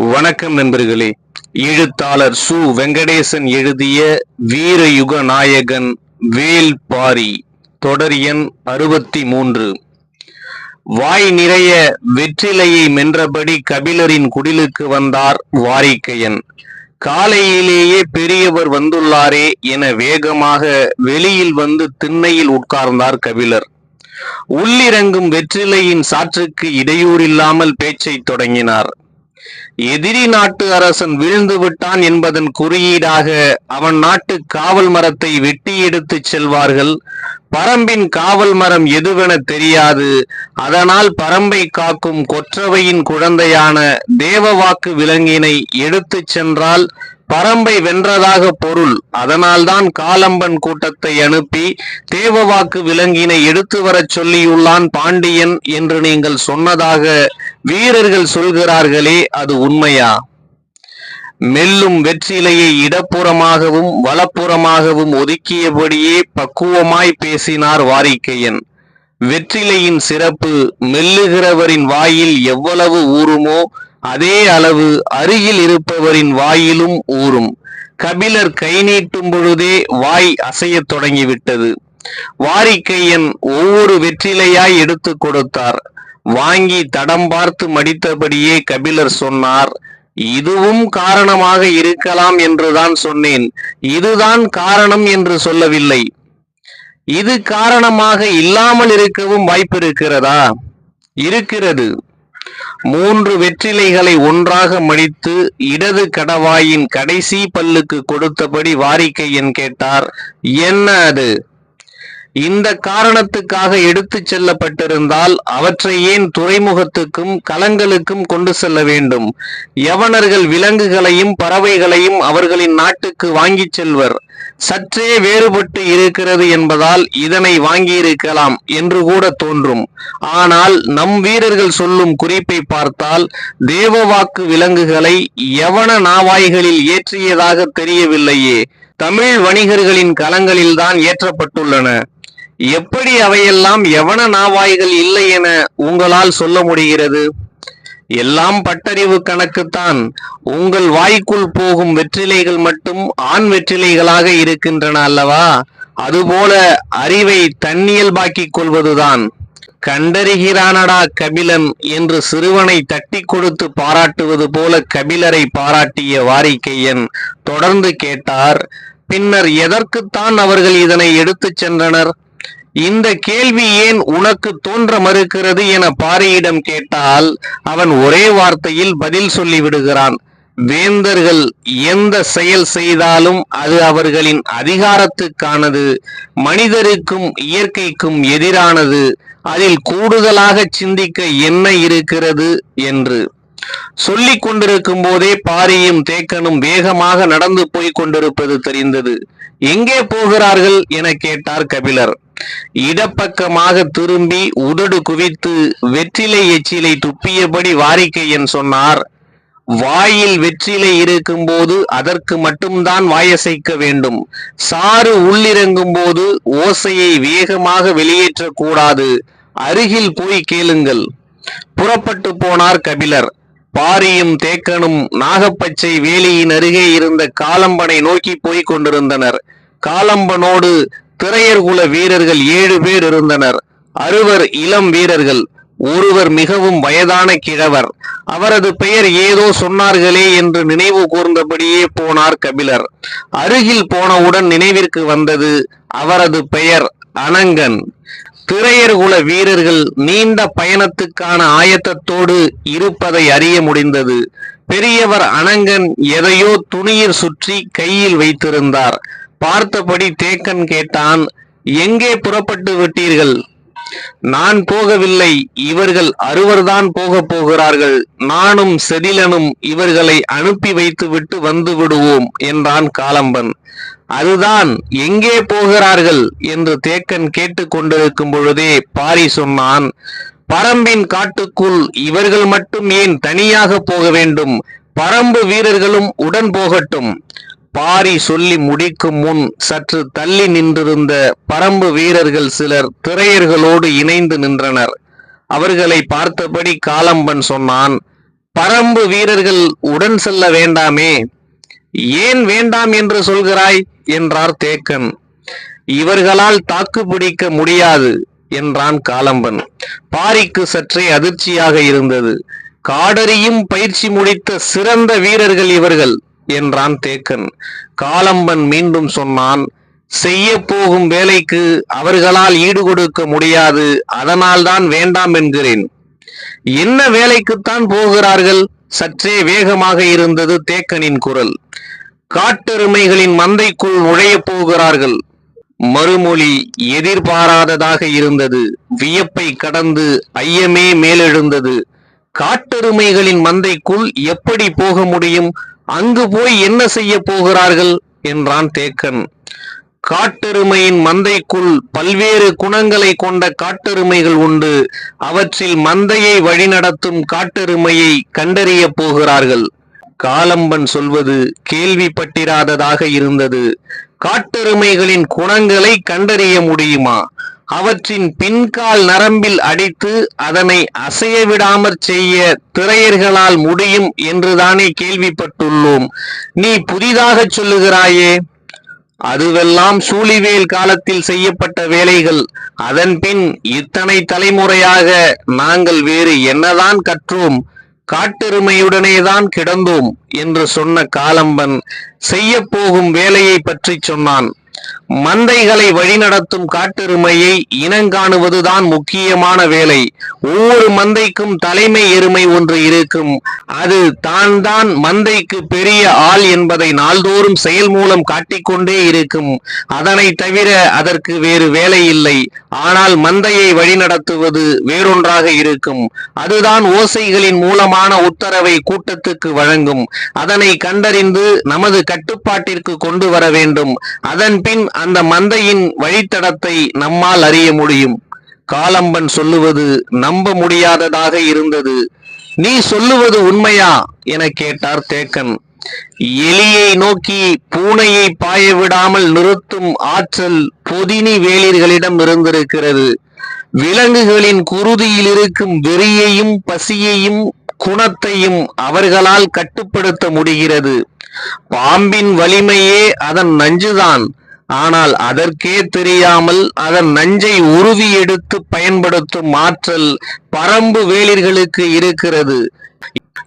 வணக்கம் நண்பர்களே. எழுத்தாளர் சு. வெங்கடேசன் எழுதிய வீரயுக நாயகன் வேல்பாரி தொடர் எண் அறுபத்தி மூன்று வாய் நிறைய வெற்றிலையை மென்றபடி கபிலரின் குடிலுக்கு வந்தார் வாரிக்கையன். காலையிலேயே பெரியவர் வந்துள்ளாரே என வேகமாக வெளியில் வந்து திண்ணையில் உட்கார்ந்தார் கபிலர். உள்ளிறங்கும் வெற்றிலையின் சாற்றுக்கு இடையூறில்லாமல் பேச்சை தொடங்கினார். எதிரி நாட்டு அரசன் வீழ்ந்து விட்டான் என்பதன் குறியீடாக அவன் நாட்டு காவல் மரத்தை வெட்டி எடுத்துச் செல்வார்கள். பரம்பின் காவல் மரம் எதுவென தெரியாது. அதனால் பரம்பை காக்கும் கொற்றவையின் குழந்தையான தேவவாக்கு விலங்கினை எடுத்துச் சென்றால் பரம்பை வென்றதாக பொருள். அதனால்தான் காலம்பன் கூட்டத்தை அனுப்பி தேவவாக்கு விலங்கினை எடுத்து வரச் சொல்லியுள்ளான் பாண்டியன் என்று நீங்கள் சொன்னதாக வீரர்கள் சொல்கிறார்களே அது உண்மையா? மெல்லும் வெற்றிலையை இடப்புறமாகவும் வலப்புறமாகவும் ஒதுக்கியபடியே பக்குவமாய் பேசினார் வாரிக்கையன். வெற்றிலையின் சிறப்பு மெல்லுகிறவரின் வாயில் எவ்வளவு ஊறுமோ அதே அளவு அருகில் இருப்பவரின் வாயிலும் ஊறும். கபிலர் கை நீட்டும் பொழுதே வாய் அசையத் தொடங்கிவிட்டது. வாரிக்கையன் ஒவ்வொரு வெற்றிலையாய் எடுத்து கொடுத்தார். வாங்கி தடம் பார்த்து மடித்தபடியே கபிலர் சொன்னார் இதுவும் காரணமாக இருக்கலாம் என்றுதான் சொன்னேன். இதுதான் காரணம் என்று சொல்லவில்லை. இது காரணமாக இல்லாமல் இருக்கவும் வாய்ப்பு இருக்கிறதா இருக்கிறது. மூன்று வெற்றிலைகளை ஒன்றாக மடித்து இடது கடவாயின் கடைசி பல்லுக்கு கொடுத்தபடி வாரிக்கையன் கேட்டார் என்ன அது? இந்த காரணத்துக்காக எடுத்துச் செல்லப்பட்டிருந்தால் அவற்றை ஏன் துறைமுகத்துக்கும் கலங்களுக்கும் கொண்டு செல்ல வேண்டும்? யவனர்கள் விலங்குகளையும் பறவைகளையும் அவர்களின் நாட்டுக்கு வாங்கிச் செல்வர். சற்றே வேறுபட்டு இருக்கிறது என்பதால் இதனை வாங்கியிருக்கலாம் என்று கூட தோன்றும். ஆனால் நம் வீரர்கள் சொல்லும் குறிப்பை பார்த்தால் தேவவாக்கு விலங்குகளை யவன நாவாய்களில் ஏற்றியதாக தெரியவில்லையே. தமிழ் வணிகர்களின் கலங்களில்தான் ஏற்றப்பட்டுள்ளன. எப்படி அவையெல்லாம் எவன நாவாய்கள் இல்லை என உங்களால் சொல்ல முடிகிறது? எல்லாம் பட்டறிவு கணக்குத்தான். உங்கள் வாய்க்குள் போகும் வெற்றிலைகள் மட்டும் ஆண் வெற்றிலைகளாக இருக்கின்றன அல்லவா? அதுபோல அறிவை தன்னியல்பாக்கிக் கொள்வதுதான். கண்டறிகிறானடா கபிலன் என்று சிறுவனை தட்டி கொடுத்து பாராட்டுவது போல கபிலரை பாராட்டிய வாரிக்கையன் தொடர்ந்து கேட்டார் பின்னர் எதற்குத்தான் அவர்கள் இதனை எடுத்துச் சென்றனர்? இந்த கேள்வி ஏன் உனக்கு தோன்ற மறுக்கிறது என பாரியிடம் கேட்டால் அவன் ஒரே வார்த்தையில் பதில் சொல்லிவிடுகிறான் வேந்தர்கள் எந்த செயல் செய்தாலும் அது அவர்களின் அதிகாரத்துக்கானது மனிதருக்கும் இயற்கைக்கும் எதிரானது அதில் கூடுதலாக சிந்திக்க என்ன இருக்கிறது என்று. சொல்லிக் கொண்டிருக்கும் போதே பாரியும் தேக்கனும் வேகமாக நடந்து போய் கொண்டிருப்பது தெரிந்தது. எங்கே போகிறார்கள் என கேட்டார் கபிலர். இடப்பக்கமாக திரும்பி உதடு குவித்து வெற்றிலை எச்சிலை துப்பியபடி வாரிக்கையன் சொன்னார். வாயில் வெற்றிலை இருக்கும்போது அதற்கு மட்டும்தான் வாயசைக்க வேண்டும். சாறு உள்ளிறங்கும் போது ஓசையை வேகமாக வெளியேற்றக்கூடாது. அருகில் போய் கேளுங்கள். புறப்பட்டு போனார் கபிலர். பாரியும் தேக்கனும் நாகப்பச்சை வேலியின் அருகே இருந்த காலம்பனை நோக்கி போய்க் கொண்டிருந்தனர். காலம்பனோடு திரையர் குல வீரர்கள் ஏழு பேர் இருந்தனர். அறுவர் இளம் வீரர்கள் ஒருவர் மிகவும் வயதான கிழவர். அவரது பெயர் ஏதோ சொன்னார்களே என்று நினைவு கூர்ந்தபடியே போனார் கபிலர். அருகில் போனவுடன் நினைவிற்கு வந்தது அவரது பெயர் அனங்கன். திரையர்குல வீரர்கள் நீண்ட பயணத்துக்கான ஆயத்தத்தோடு இருப்பதை அறிய முடிந்தது. பெரியவர் அனங்கன் எதையோ துணியில் சுற்றி கையில் வைத்திருந்தார். பார்த்தபடி தேக்கன் கேட்டான் எங்கே புறப்பட்டு விட்டீர்கள்? நான் போகவில்லை இவர்கள் அறுவர்தான் போகப் போகிறார்கள். நானும் செதிலனும் இவர்களை அனுப்பி வைத்துவிட்டு வந்து விடுவோம் என்றான் காலம்பன். அதுதான் எங்கே போகிறார்கள்? என்று தேக்கன் கேட்டுக்கொண்டிருக்கும் பொழுதே பாரி சொன்னான் பரம்பின் காட்டுக்குள் இவர்கள் மட்டும் ஏன் தனியாக போக வேண்டும்? பரம்பு வீரர்களும் உடன் போகட்டும். பாரி சொல்லி முடிக்கும் முன் சற்று தள்ளி நின்றிருந்த பரம்பு வீரர்கள் சிலர் திரையர்களோடு இணைந்து நின்றனர். அவர்களை பார்த்தபடி காலம்பன் சொன்னான் பரம்பு வீரர்கள் உடன் செல்ல வேண்டாமே. ஏன் வேண்டாம் என்று சொல்கிறாய்? என்றார் தேக்கன். இவர்களால் தாக்கு பிடிக்க முடியாது என்றான் காலம்பன். பாரிக்கு சற்றே அதிர்ச்சியாக இருந்தது. காடரியும் பயிற்சி முடித்த சிறந்த வீரர்கள் இவர்கள். என்றான் தேக்கன். காலம்பன் மீண்டும் சொன்னான் செய்ய போகும் வேலைக்கு அவர்களால் ஈடுகொடுக்க முடியாது அதனால்தான் வேண்டாம் என்கிறேன். என்ன வேலைக்குத்தான் போகிறார்கள்? சற்றே வேகமாக இருந்தது தேக்கனின் குரல். காட்டெருமைகளின் மந்தைக்குள் நுழையப் போகிறார்கள். மறுமொழி எதிர்பாராததாக இருந்தது. வியப்பை கடந்து ஐயமே மேலெழுந்தது. காட்டெருமைகளின் மந்தைக்குள் எப்படி போக முடியும்? அங்கு போய் என்ன செய்ய போகிறார்கள்? என்றான் தேக்கன். காட்டெருமையின் மந்தைக்குள் பல்வேறு குணங்களை கொண்ட காட்டெருமைகள் உண்டு. அவற்றில் மந்தையை வழிநடத்தும் காட்டெருமையை கண்டறிய போகிறார்கள். காலம்பன் சொல்வது கேள்விப்பட்டிராததாக இருந்தது. காட்டெருமைகளின் குணங்களை கண்டறிய முடியுமா? அவற்றின் பின்கால் நரம்பில் அடித்து அதனை அசைய விடாமற் செய்ய திரையர்களால் முடியும் என்றுதானே கேள்விப்பட்டுள்ளோம். நீ புதிதாகச் சொல்லுகிறாயே. அதுவெல்லாம் சூழிவேல் காலத்தில் செய்யப்பட்ட வேலைகள். அதன் பின் இத்தனை தலைமுறையாக நாங்கள் வேறு என்னதான் கற்றோம். காட்டெருமையுடனேதான் கிடந்தோம் என்று சொன்ன காலம்பன் செய்யப்போகும் வேலையை பற்றி சொன்னான். மந்தைகளை வழிநடத்தும் காட்டெருமையை இனங்காணுவதுதான் முக்கியமான வேலை. ஒவ்வொரு மந்தைக்கும் தலைமை எருமை ஒன்று இருக்கும். அது தான் தான் மந்தைக்கு பெரிய ஆள் என்பதை நாள்தோறும் செயல் மூலம் காட்டிக்கொண்டே இருக்கும். அதனை தவிர அதற்கு வேறு வேலை இல்லை. ஆனால் மந்தையை வழிநடத்துவது வேறொன்றாக இருக்கும். அதுதான் ஓசைகளின் மூலமான உத்தரவை கூட்டத்துக்கு வழங்கும். அதனை கண்டறிந்து நமது கட்டுப்பாட்டிற்கு கொண்டு வர வேண்டும். அதன் பின் அந்த மந்தையின் வழித்தடத்தை நம்மால் அறிய முடியும். காலம்பன் சொல்லுவது நம்ப முடியாததாக இருந்தது. நீ சொல்லுவது உண்மையா? என கேட்டார் தேக்கன். எலியை நோக்கி பூனையை பாய விடாமல் நிறுத்தும் ஆற்றல் பொதினி வேளிர்களிடம் இருந்திருக்கிறது. விலங்குகளின் குருதியில் இருக்கும் வெறியையும் பசியையும் குணத்தையும் அவர்களால் கட்டுப்படுத்த முடிகிறது. பாம்பின் வலிமையே அதன் நஞ்சுதான். ஆனால் அதற்கே தெரியாமல் அதன் நஞ்சை உருவி எடுத்து பயன்படுத்தும் ஆற்றல் பரம்பு வேளிர்களுக்கு இருக்கிறது.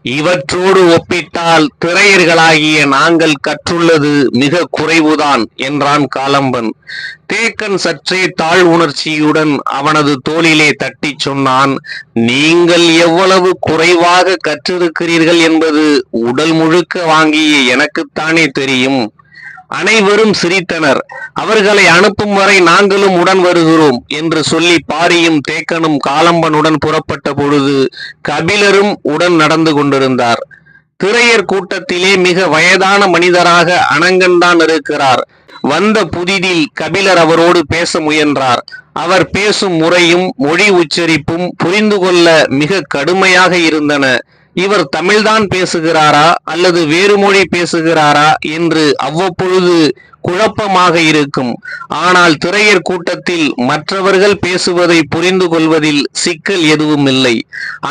இவற்றோடு ஒப்பிட்டால் திரையர்களாகிய நாங்கள் கற்றுள்ளது மிக குறைவுதான் என்றான் காலம்பன். தேக்கன் சற்றே தாழ் உணர்ச்சியுடன் அவனது தோளிலே தட்டிச் சொன்னான் நீங்கள் எவ்வளவு குறைவாக கற்றிருக்கிறீர்கள் என்பது உடல் முழுக்க வாங்கிய எனக்குத்தானே தெரியும். அனைவரும் சிரித்தனர். அவர்களை அனுப்பும் வரை நாங்களும் உடன் வருகிறோம் என்று சொல்லி பாரியும் தேக்கனும் காலம்பனுடன் புறப்பட்ட பொழுது கபிலரும் உடன் நடந்து கொண்டிருந்தார். திரையர் கூட்டத்திலே மிக வயதான மனிதராக அனங்கன்தான் இருக்கிறார். வந்த புதிதில் கபிலர் அவரோடு பேச முயன்றார். அவர் பேசும் முறையும் மொழி உச்சரிப்பும் புரிந்து கொள்ள மிக கடுமையாக இருந்தன. இவர் தமிழ்தான் பேசுகிறாரா அல்லது வேறு மொழி பேசுகிறாரா என்று அவ்வப்பொழுது குழப்பமாக இருக்கும். ஆனால் திரையர் கூட்டத்தில் மற்றவர்கள் பேசுவதை புரிந்து கொள்வதில் சிக்கல் எதுவும் இல்லை.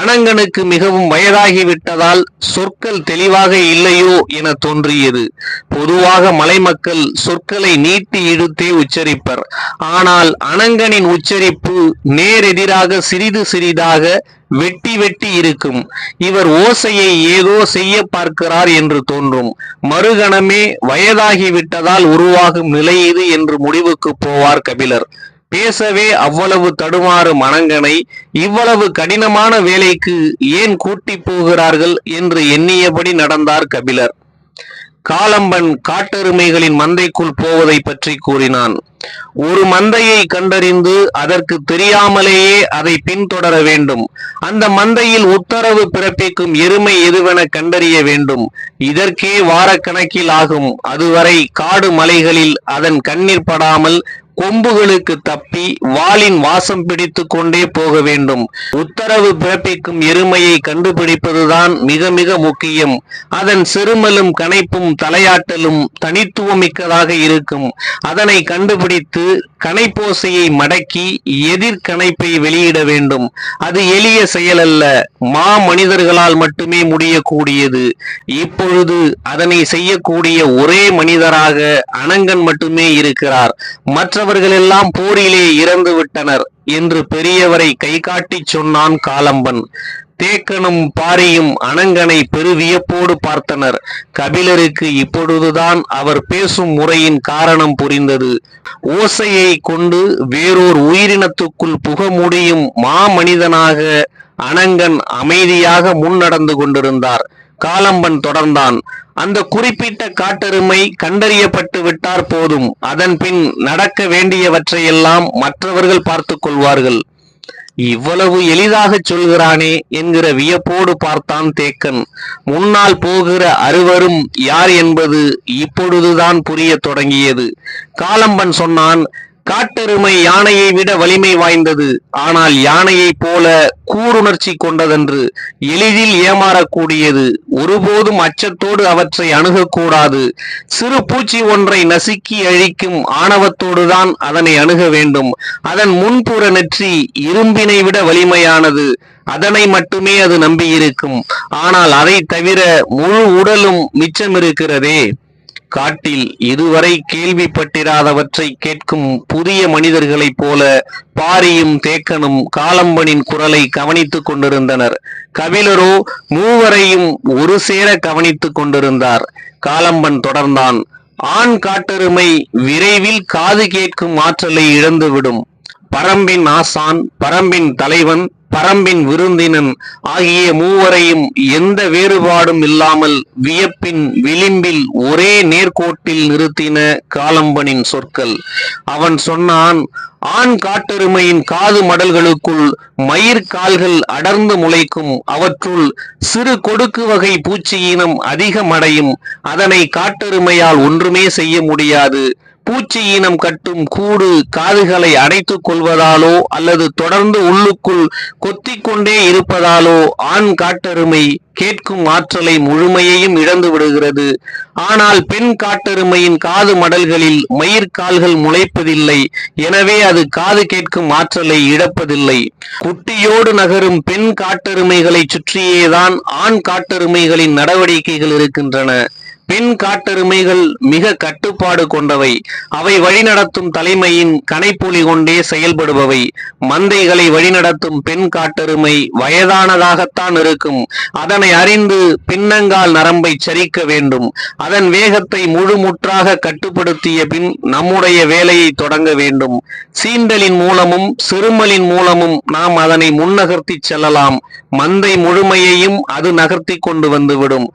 அனங்கனுக்கு மிகவும் வயதாகிவிட்டதால் சொற்கள் தெளிவாக இல்லையோ என தோன்றியது. பொதுவாக மலைமக்கள் சொற்களை நீட்டி இழுத்தே உச்சரிப்பர். ஆனால் அனங்கனின் உச்சரிப்பு நேரெதிராக சிறிது சிறிதாக வெட்டி வெட்டி இருக்கும். இவர் ஓசையை ஏதோ செய்ய பார்க்கிறார் என்று தோன்றும். மறுகணமே வயதாகிவிட்டதால் உருவாகும் நிலை இது என்று முடிவுக்கு போவார் கபிலர். பேசவே அவ்வளவு தடுமாறு மனங்கனை இவ்வளவு கடினமான வேலைக்கு ஏன் கூட்டி போகிறார்கள் என்று எண்ணியபடி நடந்தார் கபிலர். காலம்பன் காட்டெருமைகளின் மந்தைக்குள் போவதை பற்றி கூறினான். ஒரு மந்தையை கண்டறிந்து அதற்கு தெரியாமலேயே அதை பின்தொடர வேண்டும். அந்த மந்தையில் உத்தரவு பிறப்பிக்கும் எருமை எதுவென கண்டறிய வேண்டும். இதற்கே வாரக்கணக்கில் ஆகும். அதுவரை காடு மலைகளில் அதன் கண்ணீர் படாமல் கொம்புகளுக்கு தப்பி வாளின் வாசம் பிடித்து கொண்டே போக வேண்டும். உத்தரவு பிறப்பிக்கும் எருமையை கண்டுபிடிப்பதுதான் மிக மிக முக்கியம். அதன் செருமலும் கனைப்பும் தலையாட்டலும் தனித்துவமிக்கதாக இருக்கும். அதனை கண்டுபிடித்து கனைப்போசையை மடக்கி எதிர்கணைப்பை வெளியிட வேண்டும். அது எளிய செயலல்ல மா மனிதர்களால் மட்டுமே முடியக்கூடியது. இப்பொழுது அதனை செய்யக்கூடிய ஒரே மனிதராக அனங்கன் மட்டுமே இருக்கிறார். மற்றவர்கள் எல்லாம் போரிலே இறந்து விட்டனர் என்று பெரியவரை கை காட்டிச் சொன்னான் காலம்பன். தேக்கனும் பாரியும் அனங்கனை பெருவியப்போடு பார்த்தனர். கபிலருக்கு இப்பொழுதுதான் அவர் பேசும் முறையின் காரணம் புரிந்தது. ஓசையை கொண்டு வேறோர் உயிரினத்துக்குள் புக முடியும் மாமனிதனாக அனங்கன் அமைதியாக முன்னடந்து கொண்டிருந்தார். காலம்பன் தொடர்ந்தான். அந்த குறிப்பிட்ட காட்டெருமை கண்டறியப்பட்டு விட்டார் போதும். அதன் பின் நடக்க வேண்டியவற்றையெல்லாம் மற்றவர்கள் பார்த்து கொள்வார்கள். இவ்வளவு எளிதாக சொல்கிறானே என்கிற வியப்போடு பார்த்தான் தேக்கன். முன்னால் போகிற அறுவரும் யார் என்பது இப்பொழுதுதான் புரிய தொடங்கியது. காலம்பன் சொன்னான் காட்டெருமை யானையை விட வலிமை வாய்ந்தது. ஆனால் யானையைப் போல கூருணர்ச்சி கொண்டதன்று எளிதில் ஏமாறக்கூடியது. ஒருபோதும் அச்சத்தோடு அவற்றை அணுகக்கூடாது. சிறு பூச்சி ஒன்றை நசுக்கி அழிக்கும் ஆணவத்தோடுதான் அதனை அணுக வேண்டும். அதன் முன்புற நெற்றி இரும்பினை விட வலிமையானது. அதனை மட்டுமே அது நம்பியிருக்கும். ஆனால் அதை தவிர முழு உடலும் மிச்சமிருக்கிறதே. காட்டில் இதுவரை கேள்விப்பட்டிராதவற்றை கேட்கும் புதிய மனிதர்களைப் போல பாரியும் தேக்கனும் காலம்பனின் குரலை கவனித்துக் கொண்டிருந்தனர். கபிலரோ மூவரையும் ஒரு சேர கவனித்துக் கொண்டிருந்தார். காலம்பன் தொடர்ந்தான். ஆண் காட்டெருமை விரைவில் காது கேட்கும் ஆற்றலை இழந்துவிடும். பரம்பின் ஆசான் பரம்பின் தலைவன் பரம்பின் விருந்தினன் ஆகிய மூவரையும் எந்த வேறுபாடும் இல்லாமல் வியப்பின் விளிம்பில் ஒரே நேர்கோட்டில் நிறுத்தின காலம்பனின் சொற்கள். அவன் சொன்னான் ஆண் காட்டெருமையின் காது மடல்களுக்குள் மயிர் கால்கள் அடர்ந்து முளைக்கும். அவற்றுள் சிறு கொடுக்கு வகை பூச்சியினம் அதிகமடையும் அதனை காட்டெருமையால் ஒன்றுமே செய்ய முடியாது. பூச்சி இனம் கட்டும் கூடு காதுகளை அடைத்துக் கொள்வதாலோ அல்லது தொடர்ந்து உள்ளுக்குள் கொத்தி கொண்டே இருப்பதாலோ ஆண் காட்டெருமை கேட்கும் ஆற்றலை முழுமையையும் இழந்து விடுகிறது. ஆனால் பெண் காட்டெருமையின் காது மடல்களில் மயிர்கால்கள் முளைப்பதில்லை. எனவே அது காது கேட்கும் ஆற்றலை இழப்பதில்லை. குட்டியோடு நகரும் பெண் காட்டெருமைகளை சுற்றியேதான் ஆண் காட்டெருமைகளின் நடவடிக்கைகள் இருக்கின்றன. பெண் காட்டெருமைகள் மிக கட்டுப்பாடு கொண்டவை. அவை வழிநடத்தும் தலைமையின் கனைப்பொலி கொண்டே செயல்படுபவை. மந்தைகளை வழிநடத்தும் பெண் காட்டெருமை வயதானதாகத்தான் இருக்கும். அதனை அறிந்து பின்னங்கால் நரம்பை சரிக்க வேண்டும். அதன் வேகத்தை முழுமுற்றாக கட்டுப்படுத்திய பின் நம்முடைய வேலையை தொடங்க வேண்டும். சீண்டலின் மூலமும் சிறுமலின் மூலமும் நாம் அதனை முன்னகர்த்தி செல்லலாம். மந்தை முழுமையையும் அது நகர்த்தி கொண்டு வந்துவிடும்.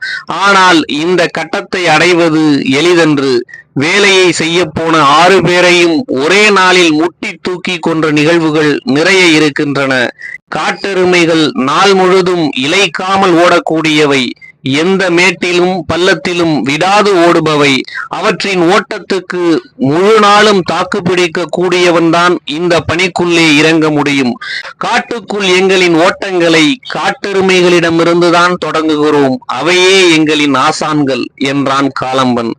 ஆனால் இந்த கட்டத்தை அடைவது எளிதன்று. வேலையை செய்ய போன ஆறு பேரையும் ஒரே நாளில் முட்டி தூக்கி கொன்ற நிகழ்வுகள் நிறைய இருக்கின்றன. காட்டெருமைகள் நாள் முழுதும் இலைக்காமல் ஓடக்கூடியவை. எந்த மேட்டிலும் பள்ளத்திலும் விடாது ஓடுபவை. அவற்றின் ஓட்டத்துக்கு முழு நாளும் தாக்கு பிடிக்க கூடியவன்தான் இந்த பணிக்குள்ளே இறங்க முடியும். காட்டுக்குள் எங்களின் ஓட்டங்களை காட்டெருமைகளிடமிருந்துதான் தொடங்குகிறோம். அவையே எங்களின் ஆசான்கள் என்றான் காலம்பன்.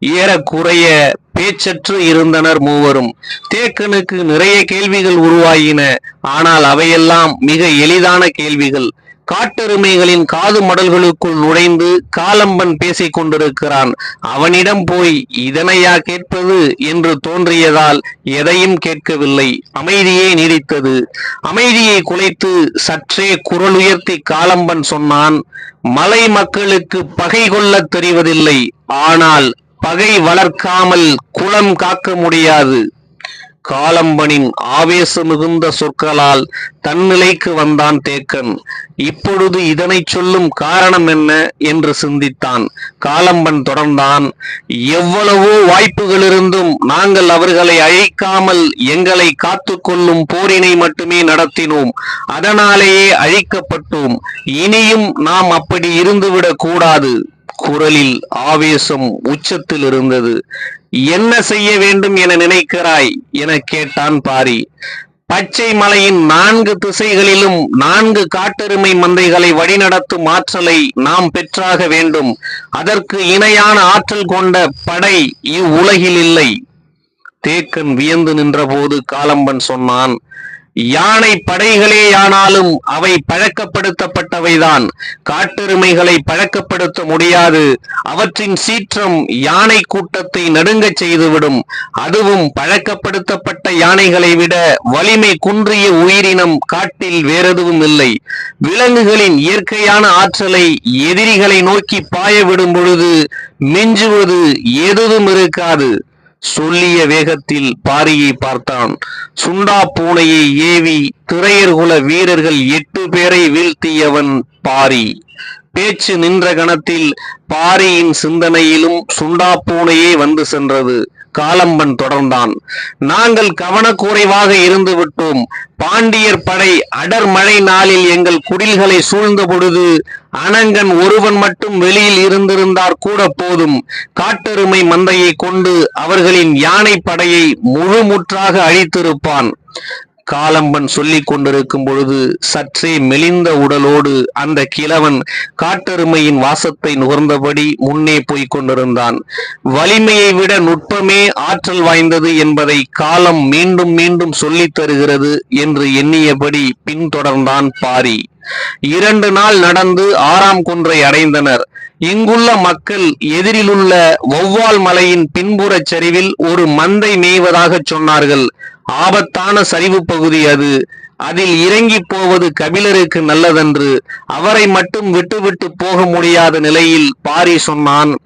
ஏறக்குறைய பேச்சற்று இருந்தனர் மூவரும். தேக்கனுக்கு நிறைய கேள்விகள் உருவாயின. ஆனால் அவையெல்லாம் மிக எளிதான கேள்விகள். காட்டெருமைகளின் காது மடல்களுக்குள் நுழைந்து காலம்பன் பேசிக் கொண்டிருக்கிறான். அவனிடம் போய் இதனையா கேட்பது? என்று தோன்றியதால் எதையும் கேட்கவில்லை. அமைதியே நீடித்தது. அமைதியை குலைத்து சற்றே குரல் உயர்த்தி காலம்பன் சொன்னான் மலை மக்களுக்கு பகை கொள்ளத் தெரிவதில்லை. ஆனால் பகை வளர்க்காமல் குலம் காக்க முடியாது. காலம்பனின் ஆவேச மிகுந்த சொற்களால் தன்னிலைக்கு வந்தான் தேக்கன். இப்பொழுது இதனை சொல்லும் காரணம் என்ன? என்று சிந்தித்தான். காலம்பன் தொடர்ந்தான். எவ்வளவோ வாய்ப்புகள் இருந்தும் நாங்கள் அவர்களை அழிக்காமல் எங்களை காத்துக்கொள்ளும் போரினை மட்டுமே நடத்தினோம். அதனாலேயே அழிக்கப்பட்டோம். இனியும் நாம் அப்படி இருந்துவிடக் கூடாது. குரலில் ஆவேசம் உச்சத்தில் இருந்தது என்ன செய்ய வேண்டும் என நினைக்கிறாய்? என கேட்டான் பாரி. பச்சை மலையின் நான்கு திசைகளிலும் நான்கு காட்டெருமை மந்தைகளை வழிநடத்தும் ஆற்றலை நாம் பெற்றாக வேண்டும். அதற்கு இணையான ஆற்றல் கொண்ட படை இவ்வுலகில் இல்லை. தேக்கன் வியந்து நின்றபோது காலம்பன் சொன்னான் யானை படைகளேயானாலும் அவை பழக்கப்படுத்தப்பட்டவைதான். காட்டெருமைகளை பழக்கப்படுத்த முடியாது. அவற்றின் சீற்றம் யானை கூட்டத்தை நடுங்கச் செய்துவிடும். அதுவும் பழக்கப்படுத்தப்பட்ட யானைகளை விட வலிமை குன்றிய உயிரினம் காட்டில் வேறெதுவும் இல்லை. விலங்குகளின் இயற்கையான ஆற்றலை எதிரிகளை நோக்கி பாய விடும் பொழுது மிஞ்சுவது எதுவும் இருக்காது. சொல்லிய வேகத்தில் பாரியை பார்த்தான். சுண்டா பூனையை ஏவி திரையர்குல வீரர்கள் எட்டு பேரை வீழ்த்தியவன் பாரி. பேச்சு நின்ற கணத்தில் பாரியின் சிந்தனையிலும் சுண்டா பூனையே வந்து சென்றது. காலம்பன் தொடர்ந்தான். நாங்கள் கவனக்குறைவாக இருந்து விட்டோம். பாண்டியர் படை அடர் மழை நாளில் எங்கள் குடில்களை சூழ்ந்த பொழுது அனங்கன் ஒருவன் மட்டும் வெளியில் இருந்திருந்தார் கூட போதும். காட்டெருமை மந்தையை கொண்டு அவர்களின் யானை படையை முழுமுற்றாக அழித்திருப்பான். காலம்பன் சொல்லிக் கொண்டிருக்கும் பொழுது சற்றே மெலிந்த உடலோடு அந்த கிழவன் காட்டெருமையின் வாசத்தை நுகர்ந்தபடி முன்னே போய்க் கொண்டிருந்தான். வலிமையை விட நுட்பமே ஆற்றல் வாய்ந்தது என்பதை காலம் மீண்டும் மீண்டும் சொல்லித் தருகிறது என்று எண்ணியபடி பின்தொடர்ந்தான் பாரி. இரண்டு நாள் நடந்து ஆறாம் குன்றை அடைந்தனர். இங்குள்ள மக்கள் எதிரிலுள்ள வௌவால் மலையின் பின்புறச் சரிவில் ஒரு மந்தை மேய்வதாகச் சொன்னார்கள். ஆபத்தான சரிவு பகுதி அது. அதில் இறங்கி போவது கபிலருக்கு நல்லதென்று. அவரை மட்டும் விட்டுவிட்டு போக முடியாத நிலையில் பாரி சொன்னான்.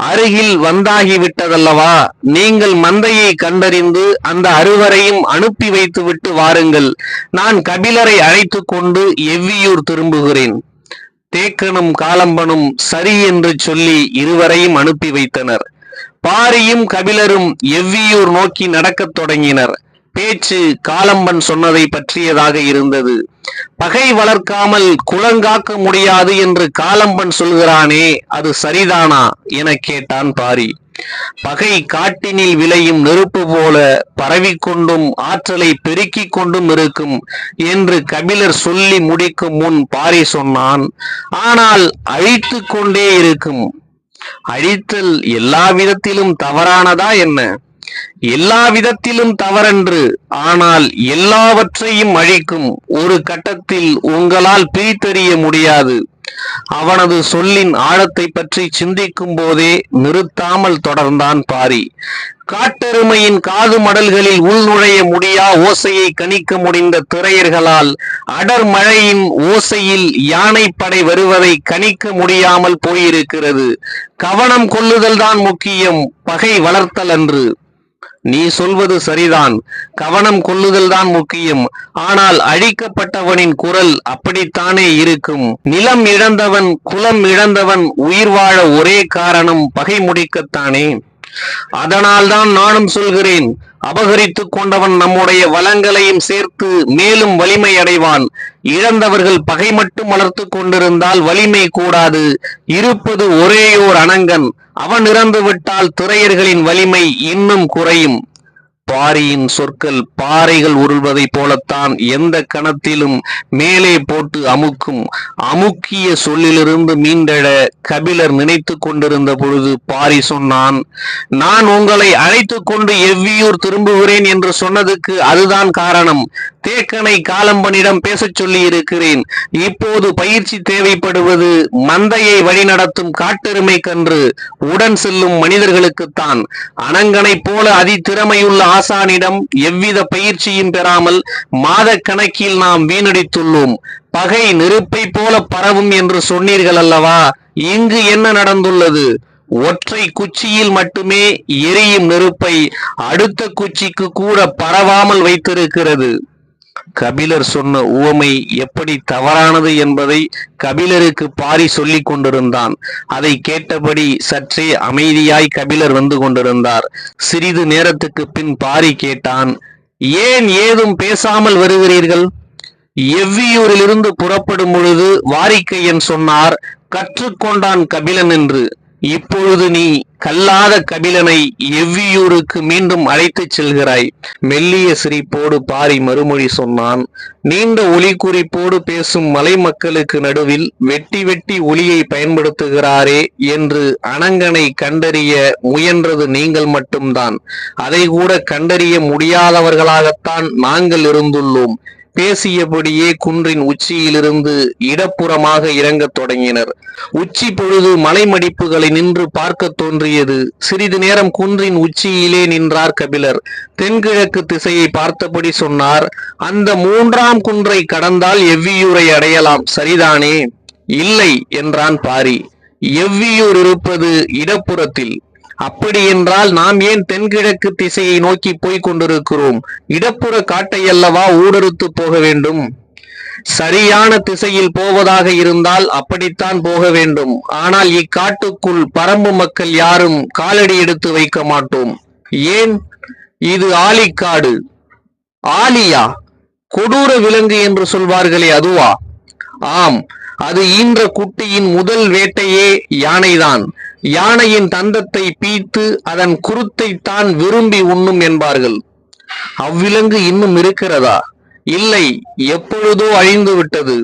அருகில் வந்தாகிவிட்டதல்லவா? நீங்கள் மந்தையை கண்டறிந்து அந்த அறுவரையும் அனுப்பி வைத்துவிட்டு வாருங்கள். நான் கபிலரை அழைத்து கொண்டு எவ்வியூர் திரும்புகிறேன். தேக்கனும் காலம்பனும் சரி என்று சொல்லி இருவரையும் அனுப்பி வைத்தனர். பாரியும் கபிலரும் எவ்வியூர் நோக்கி நடக்கத் தொடங்கினர். பேச்சு காலம்பன் சொன்னதை பற்றியதாக இருந்தது. பகை வளர்க்காமல் குலங்காக்க முடியாது என்று காலம்பன் சொல்கிறானே அது சரிதானா? என கேட்டான் பாரி. பகை காட்டினில் விளையும் நெருப்பு போல பரவிக்கொண்டும் ஆற்றலை பெருக்கிக் கொண்டும் இருக்கும் என்று கபிலர் சொல்லி முடிக்கும் முன் பாரி சொன்னான் ஆனால் அழித்து கொண்டே இருக்கும். அழித்தல் எல்லா விதத்திலும் தவறானதா என்ன? எல்லா விதத்திலும் தவறன்று ஆனால் எல்லாவற்றையும் அழிக்கும் ஒரு கட்டத்தில் உங்களால் பிரித்தறிய முடியாது. அவனது சொல்லின் ஆழத்தை பற்றி சிந்திக்கும் போதே நிறுத்தாமல் தொடர்ந்தான் பாரி. காட்டெருமையின் காது மடல்களில் உள்நுழைய முடியா ஓசையை கணிக்க முடிந்த திரையர்களால் அடர் மழையின் ஓசையில் யானைப்படை வருவதை கணிக்க முடியாமல் போயிருக்கிறது. கவனம் கொள்ளுதல் தான் முக்கியம் பகை வளர்த்தல் அன்று. நீ சொல்வது சரிதான். கவனம் கொள்ளுதல் தான் முக்கியம். ஆனால் அழிக்கப்பட்டவனின் குரல் அப்படித்தானே இருக்கும். நிலம் இழந்தவன் குலம் இழந்தவன் உயிர் வாழ ஒரே காரணம் பகை முடிக்கத்தானே. அதனால்தான் நானும் சொல்கிறேன் அபகரித்துக் கொண்டவன் நம்முடைய வளங்களையும் சேர்த்து மேலும் வலிமை அடைவான். இழந்தவர்கள் பகை மட்டும் வளர்த்து கொண்டிருந்தால் வலிமை கூடாது. இருப்பது ஒரேயோர் அனங்கன் அவன் இறந்து விட்டால் துறையர்களின் வலிமை இன்னும் குறையும். பாரியின் சொற்கள் பாறைகள் உருள்வதைப் போலத்தான் எந்த கணத்திலும் மேலே போட்டு அமுக்கும். அமுக்கிய சொல்லிலிருந்து மீண்டெழ கபிலர் நினைத்து கொண்டிருந்த பொழுது பாரி சொன்னான் நான் உங்களை அழைத்து கொண்டு எவ்வியூர் திரும்புகிறேன் என்று சொன்னதுக்கு அதுதான் காரணம். தேக்கனை காலம்பனிடம் பேசச் சொல்லி இருக்கிறேன் இப்போது பயிற்சி தேவைப்படுவது மந்தையை வழிநடத்தும் காட்டெருமை கன்று உடன் செல்லும் மனிதர்களுக்குத்தான். அனங்கனைப் போல அதிதிறமையுள்ள ஆசானிடம் எவ்வித பயிற்சியும் பெறாமல் மாத கணக்கில் நாம் வீணடித்துள்ளோம். பகை நெருப்பை போல பரவும் என்று சொன்னீர்கள் அல்லவா? இங்கு என்ன நடந்துள்ளது? ஒற்றை குச்சியில் மட்டுமே எரியும் நெருப்பை அடுத்த குச்சிக்கு கூட பரவாமல் வைத்திருக்கிறது. கபிலர் சொன்ன உவமை எப்படி தவறானது என்பதை கபிலருக்கு பாரி சொல்லிக் கொண்டிருந்தான். அதை கேட்டபடி சற்றே அமைதியாய் கபிலர் வந்து கொண்டிருந்தார். சிறிது நேரத்துக்கு பின் பாரி கேட்டான் ஏன் ஏதும் பேசாமல் வருகிறீர்கள்? எவ்வியூரிலிருந்து புறப்படும் பொழுது வாரிக்கையன் சொன்னார் கற்றுக்கொண்டான் கபிலன் என்று. இப்பொழுது நீ கல்லாத கபிலனை எவ்வியூருக்கு மீண்டும் அழைத்துச் செல்கிறாய்? மெல்லிய சிரிப்போடு பாரி மறுமொழி சொன்னான். நீண்ட ஒளி குறிப்போடு பேசும் மலை மக்களுக்கு நடுவில் வெட்டி வெட்டி ஒளியை பயன்படுத்துகிறாரே என்று அனங்கனை கண்டறிய முயன்றது நீங்கள் மட்டும்தான். அதை கூட கண்டறிய முடியாதவர்களாகத்தான் நாங்கள் இருந்துள்ளோம். பேசியபடியே குன்றின் உச்சியிலிருந்து இடப்புறமாக இறங்கத் தொடங்கினர். உச்சி பொழுது மலைமடிப்புகளை நின்று பார்க்க தோன்றியது. சிறிது நேரம் குன்றின் உச்சியிலே நின்றார் கபிலர். தென்கிழக்கு திசையை பார்த்தபடி சொன்னார் அந்த மூன்றாம் குன்றை கடந்தால் எவ்வியூரை அடையலாம்? சரிதானே? இல்லை என்றான் பாரி. எவ்வியூர் இருப்பது இடப்புறத்தில். அப்படி என்றால் நாம் ஏன் தென்கிழக்கு திசையை நோக்கி போய்க் கொண்டிருக்கிறோம்? இடப்புற காட்டை அல்லவா ஊடறுத்து போக வேண்டும்? சரியான திசையில் போவதாக இருந்தால் அப்படித்தான் போக வேண்டும். ஆனால் இக்காட்டுக்குள் பரம்பு மக்கள் யாரும் காலடி எடுத்து வைக்க மாட்டோம். ஏன்? இது ஆலிக்காடு. ஆலியா. கொடூர விலங்கு என்று சொல்வார்களே அதுவா? ஆம். அது ஈன்ற குட்டியின் முதல் வேட்டையே யானைதான். யானையின் தந்தத்தை பீத்து அதன் குருத்தை தான் விரும்பி உண்ணும் என்பார்கள். அவ்விலங்கு இன்னும் இருக்கிறதா? இல்லை எப்பொழுதோ அழிந்து விட்டது.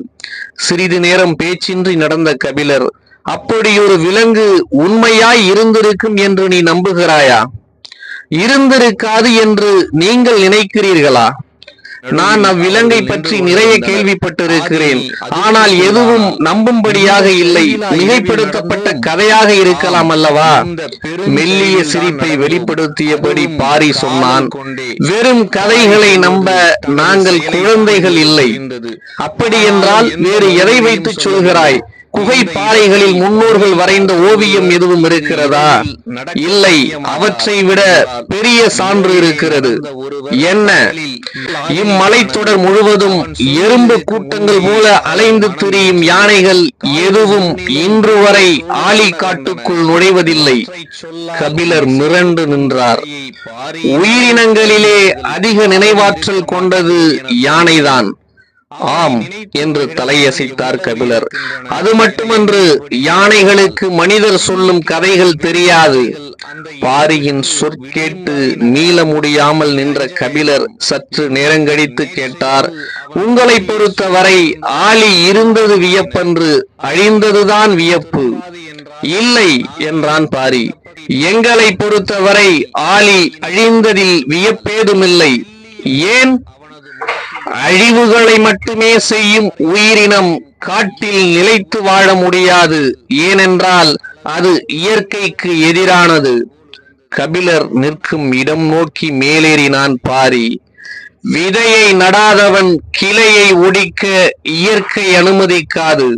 சிறிது நேரம் பேச்சின்றி நடந்த கபிலர் அப்படியொரு விலங்கு உண்மையாய் இருந்திருக்கும் என்று நீ நம்புகிறாயா? இருந்திருக்காது என்று நீங்கள் நினைக்கிறீர்களா? நான் அவ்விலங்கை பற்றி நிறைய கேள்விப்பட்டிருக்கிறேன். ஆனால் எதுவும் நம்பும்படியாக இல்லை. மிகைப்படுத்தப்பட்ட கதையாக இருக்கலாம் அல்லவா? மெல்லிய சிரிப்பை வெளிப்படுத்தியபடி பாரி சொன்னான் வெறும் கதைகளை நம்ப நாங்கள் குழந்தைகள் இல்லை. அப்படி என்றால் வேறு எதை வைத்து சொல்கிறாய்? குகை பாறைகளில் முன்னோர்கள் வரைந்த ஓவியம் எதுவும் இருக்கிறதா? இல்லை. அவற்றை விட பெரிய சான்று இருக்கிறது. என்ன? இம்மலைத்தொடர் முழுவதும் எறும்பு கூட்டங்கள் போல அலைந்து திரியும் யானைகள் எதுவும் இன்று வரை ஆலி காட்டுக்குள் நுழைவதில்லை. கபிலர் மிரண்டு நின்றார். உயிரினங்களிலே அதிக நினைவாற்றல் கொண்டது யானைதான். ஆம் என்று தலையசைத்தார் கபிலர். அது மட்டுமன்று யானைகளுக்கு மனிதர் சொல்லும் கதைகள் தெரியாது. பாரியின் சொற்கேட்டு மீள முடியாமல் நின்ற கபிலர் சற்று நேரங்கழித்து கேட்டார் உங்களை பொறுத்தவரை ஆலி இருந்தது வியப்பன்று அழிந்ததுதான் வியப்பு. இல்லை என்றான் பாரி எங்களை பொறுத்தவரை ஆலி அழிந்ததில் வியப்பேதுமில்லை. ஏன்? அழிவுகளை மட்டுமே செய்யும் உயிரினம் காட்டில் நிலைத்து வாழ முடியாது. ஏனென்றால் அது இயற்கைக்கு எதிரானது. கபிலர் நிற்கும் இடம் நோக்கி மேலேறினான் பாரி. விதையை நடாதவன் கிளையை ஒடிக்க இயற்கை அனுமதிக்காது.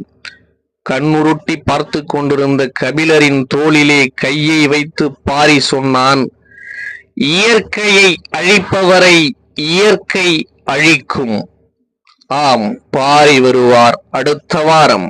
கண்ணுருட்டி பார்த்து கொண்டிருந்த கபிலரின் தோளிலே கையை வைத்து பாரி சொன்னான் இயற்கையை அழிப்பவரை இயற்கை அழிக்கும். ஆம் பாரி வருவார். அடுத்த வாரம்.